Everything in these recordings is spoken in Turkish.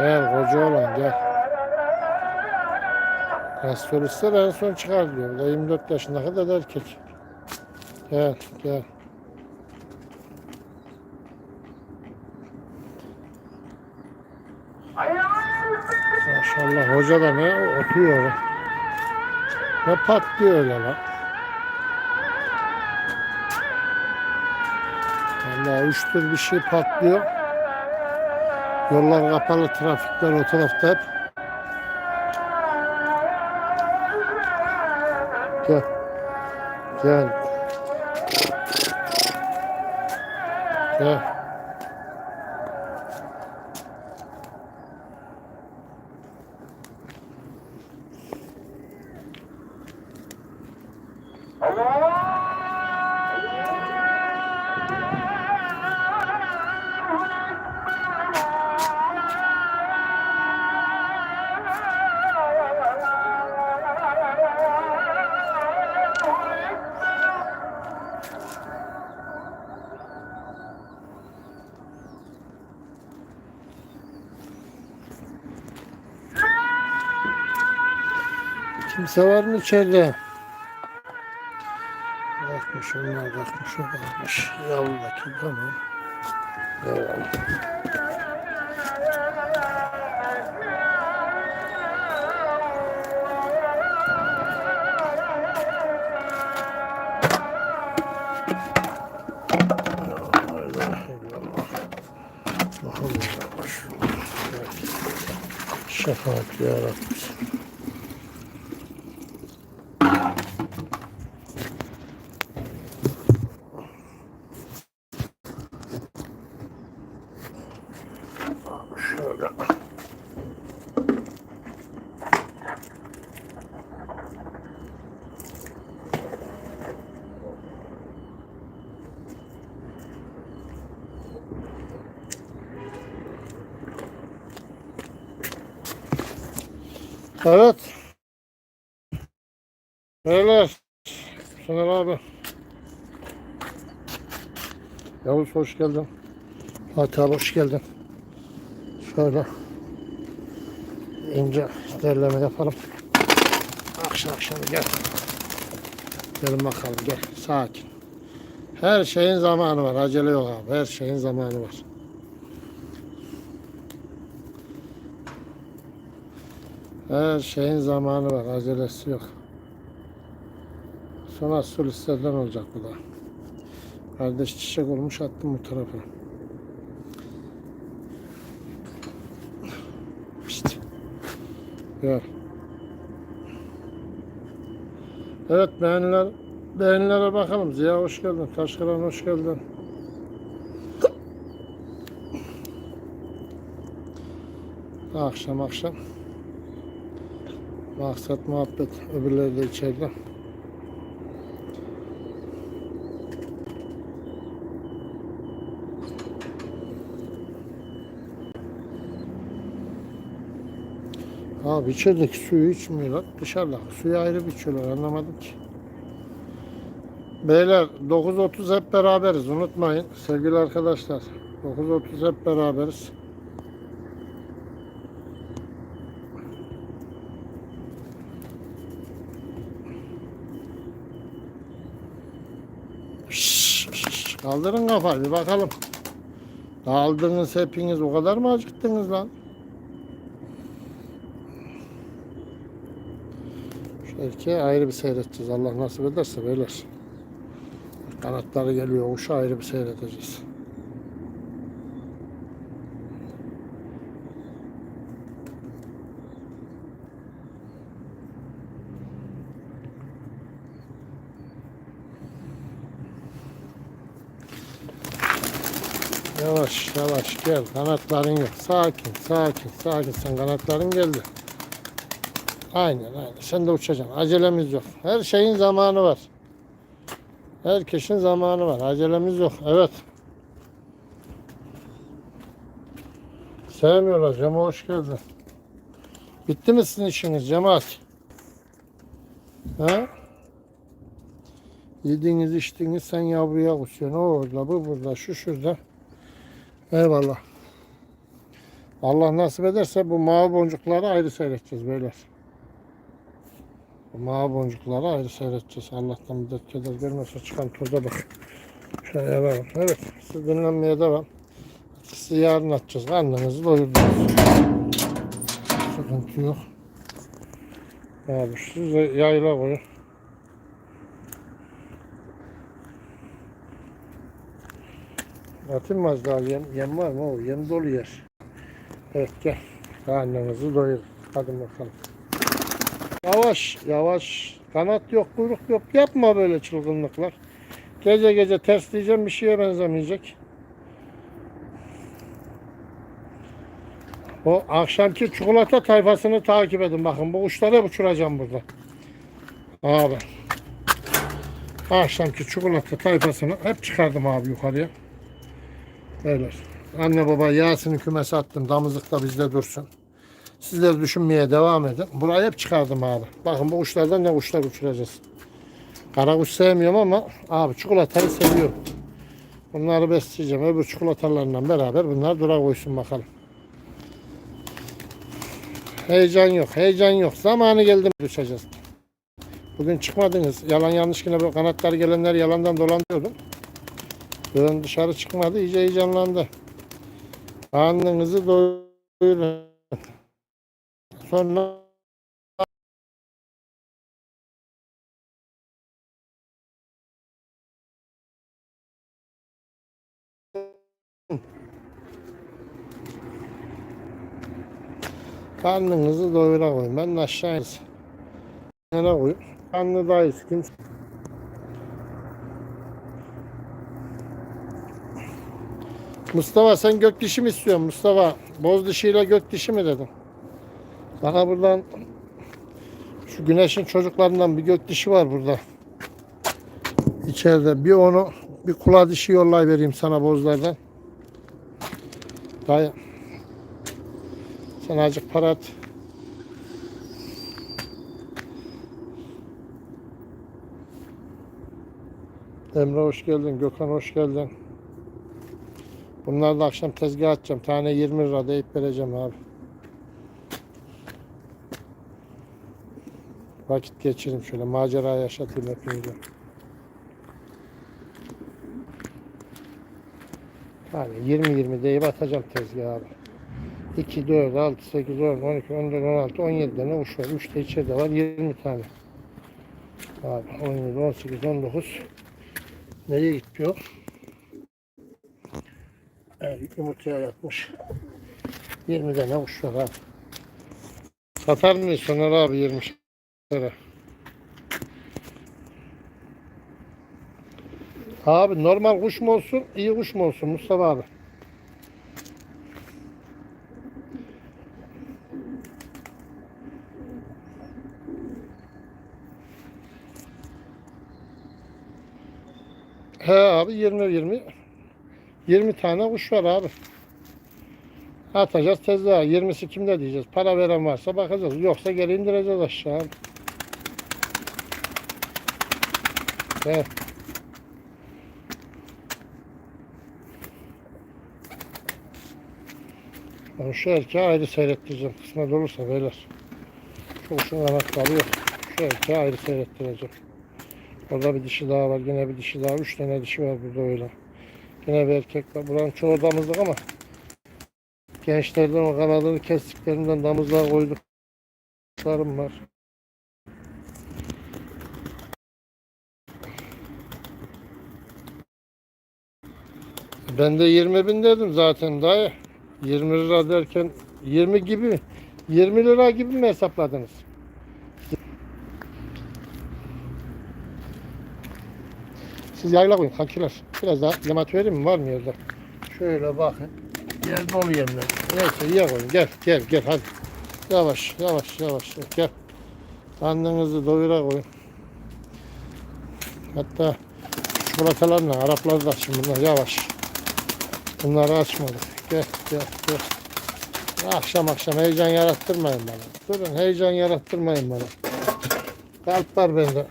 Gel koca olan gel. Gastrolistler en son çıkar diyor. Da 24 yaşında kadar erkek. Gel gel. Maşallah hoca da ne oturuyor. Ne patlıyor öyle lan. Vallahi üçtür bir şey patlıyor. Yollar kapalı, trafikler o tarafta hep. Gel. Gel. Gel. Kimse var mı içeride? Bakmış onlar bakmış o bakmış. Yavrudaki tamam. Devam. Şefaat ya Rabbi. Evet. Beyler. Soner abi. Yavuz hoş geldin. Fatih abi hoş geldin. Şöyle ince derleme yapalım. Akşam akşam gel. Gelin bakalım gel. Sakin. Her şeyin zamanı var. Acele yok abi. Her şeyin zamanı var. Her şeyin zamanı var. Acelesi yok. Sonra solistlerden olacak bu da. Kardeş çiçek olmuş attım bu tarafa. İşte. Gel. Evet beğeniler, beğenilere bakalım. Ziya hoş geldin. Taşkıran hoş geldin. Akşam akşam. Maksat muhabbet. Öbürleri de içeride. Abi içerideki suyu içmiyorlar. Dışarıdaki suyu ayrı içiyorlar. Anlamadım ki. Beyler 9.30 hep beraberiz. Unutmayın sevgili arkadaşlar. 9.30 hep beraberiz. Kaldırın kafayı bir bakalım. Dağıldınız hepiniz o kadar mı acıktınız lan? Şu erkeği ayrı bir seyredeceğiz. Allah nasip ederse beyler. Kanatları geliyor. Uşu ayrı bir seyredeceğiz. Yavaş yavaş gel. Kanatların yok. Sakin sakin sakin. Sen kanatların geldi. Aynen aynen. Sen de uçacaksın. Acelemiz yok. Her şeyin zamanı var. Herkesin zamanı var. Acelemiz yok. Evet. Sevmiyorlar. Cema hoş geldin. Bitti mi sizin işiniz cemaat? Ha? Yediğiniz içtiğiniz sen yavruya kusuyorsun. O orada bu burada şu şurada. Eyvallah. Allah nasip ederse bu mavi boncukları ayrı seyredeceğiz beyler. Bu mavi boncukları ayrı seyredeceğiz. Allah'tan müddet keder görmezse çıkan toza bak. Şöyle yapalım. Evet. Siz dinlenmeye devam. Sizi yarın atacağız. Karnınızı doyurdunuz. Sıkıntı yok. Abi siz de yayla koyun. Atayım mı az daha yem, yem var mı? O yem dolu yer. Evet gel. Karnınızı doyur. Hadi bakalım. Yavaş yavaş. Kanat yok kuyruk yok. Yapma böyle çılgınlıklar. Gece gece tersleyeceğim bir şeye benzemeyecek. O akşamki çikolata tayfasını takip edin. Bakın bu kuşları hep uçuracağım burada. Abi. Akşamki çikolata tayfasını hep çıkardım abi yukarıya. Böyle. Anne baba Yasin'i kümese attım. Damızlık da bizde dursun. Sizler düşünmeye devam edin. Burayı hep çıkardım abi. Bakın bu kuşlardan ne kuşlar uçuracağız. Kara kuş sevmiyorum ama abi çikolatayı seviyorum. Bunları besleyeceğim. Öbür çikolatalarla beraber bunlar dura koysun bakalım. Heyecan yok. Heyecan yok. Zamanı geldi uçacağız. Bugün çıkmadınız. Yalan yanlış yine böyle kanatlar gelenler yalandan dolandırıyordum. Bugün dışarı çıkmadı. iyice heyecanlandı. Karnınızı doyurun. Sonra karnınızı doyura koyun. Ben de aşağı insin. Nereye koyun? Karnı daha. Mustafa sen gök dişi mi istiyorsun Mustafa? Boz dişiyle gök dişi mi dedim. Bana buradan şu güneşin çocuklarından bir gök dişi var burada. İçeride bir onu bir kula dişi yollay vereyim sana bozlardan. Dayı. Sen azıcık para at. Emre hoş geldin. Gökhan hoş geldin. Bunları da akşam tezgah atacağım. Tane 20 lira deyip vereceğim abi. Vakit geçireyim şöyle. Macera yaşatayım hepinize. Yani 20-20 deyip atacağım tezgaha abi. 2, 4, 6, 8, 10, 12, 14, 16, 17 tane uç var. 3 de içeride var. 20 tane. Abi 17, 18, 19. Nereye gidiyor? Evet, yumurtaya yatmış. 20 tane kuş var abi. Satar mıyız Soner abi 20 lira? Abi normal kuş mu olsun, iyi kuş mu olsun Mustafa abi? He abi 20 20 20 tane kuş var abi. Atacağız tezgaha. 20'si kimde diyeceğiz. Para veren varsa bakacağız. Yoksa geri indireceğiz aşağı. Evet. Ben şu erkeği ayrı seyrettireceğim. Kısmet olursa beyler. Şu kuşun kanatları yok. Şu erkeği ayrı seyrettireceğim. Orada bir dişi daha var. Yine bir dişi daha. Üç tane dişi var burada öyle. Yine bir erkek var. Buranın çoğu damızlık ama gençlerden o kanadını kestiklerinden damızlığa koyduklarım var. Ben de 20 bin dedim zaten dayı. 20 lira derken 20 gibi 20 lira gibi mi hesapladınız? Siz yayla koyun kankiler. Biraz daha lemat vereyim mi? Var mı yerde? Şöyle bakın. Yer dolu yemler. Neyse iyi koyun. Gel gel gel hadi. Yavaş yavaş yavaş gel. Karnınızı doyura koyun. Hatta çikolatalarla Araplar da şimdi bunlar yavaş. Bunları açmadık. Gel gel gel. Akşam akşam heyecan yarattırmayın bana. Durun heyecan yarattırmayın bana. Kalp var bende.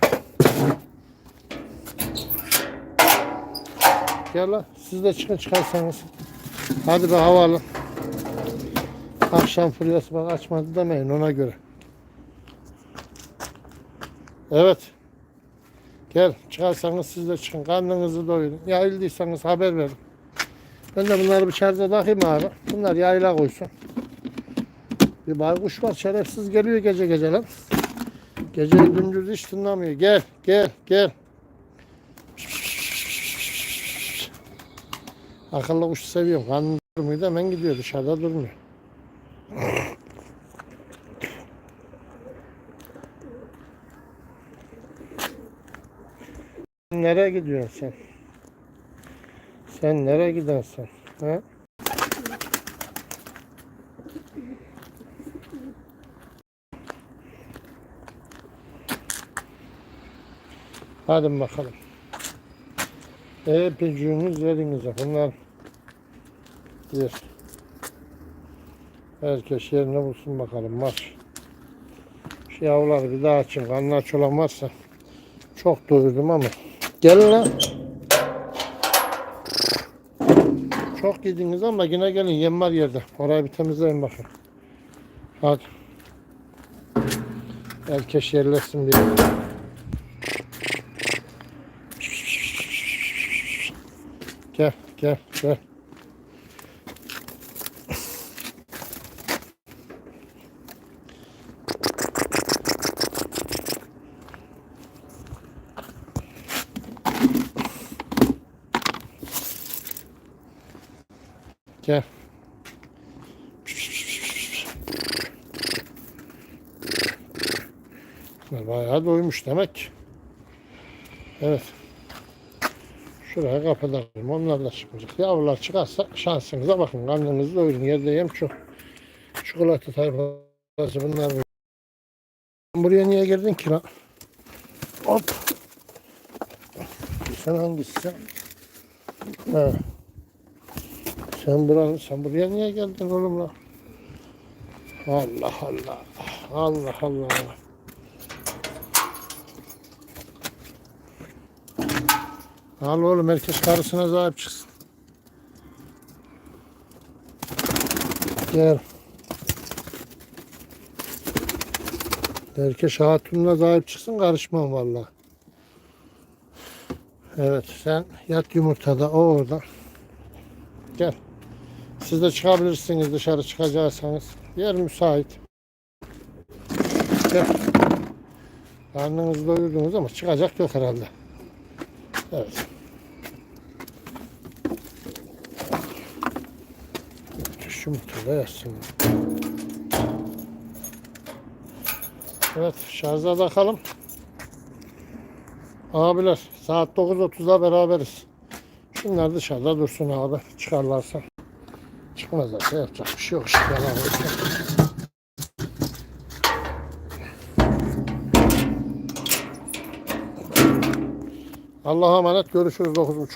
Gel lan. Siz de çıkın çıkarsanız. Hadi be hava alın. Akşam furyası bak açmadı demeyin ona göre. Evet. Gel çıkarsanız siz de çıkın. Karnınızı doyurun. Yayıldıysanız haber verin. Ben de bunları bir şarja takayım abi. Bunlar yayla koysun. Bir baykuş var şerefsiz geliyor gece gece lan. Gece gündüz hiç tınlamıyor. Gel gel gel. Akıllı kuş seviyorum. Karnı durmuyor hemen gidiyor dışarıda durmuyor. Nereye gidiyorsun sen? Sen nereye gidersin? He? Hadi bakalım. Epeycüğünüz elinize. Bunlar bir. Herkes yerini bulsun bakalım. Marş. Şu yavruları bir daha açın. Karnı aç olan çok doyurdum ama. Gelin lan. Çok yediniz ama yine gelin. Yem var yerde. Orayı bir temizleyin bakın. Hadi. Herkes yerleşsin bir. Gel, gel, gel. Gel. Bayağı doymuş demek. Evet. Şuraya kapatalım. Onlar da çıkacak. Yavrular çıkarsa şansınıza bakın. Karnınızı doyurun. Yerde yem çok. Çikolata tayfası bunlar. Buraya niye girdin ki lan? Hop. Sen hangisi? Ha. Sen buranın, sen buraya niye geldin oğlum lan? Allah Allah. Allah Allah. Al oğlum herkes karısına sahip çıksın. Gel. Herkes hatununa sahip çıksın karışmam vallahi. Evet sen yat yumurtada o orada. Gel. Siz de çıkabilirsiniz dışarı çıkacaksanız. Yer müsait. Gel. Karnınızı doyurdunuz ama çıkacak yok herhalde. Evet. Şu mutluluğa yazsın. Evet şarja takalım. Abiler saat 9.30'da beraberiz. Şunlar dışarıda dursun abi. Çıkarlarsa. Çıkmazlarsa yapacak bir şey yok. yalan olsun. Allah'a emanet görüşürüz 9.30.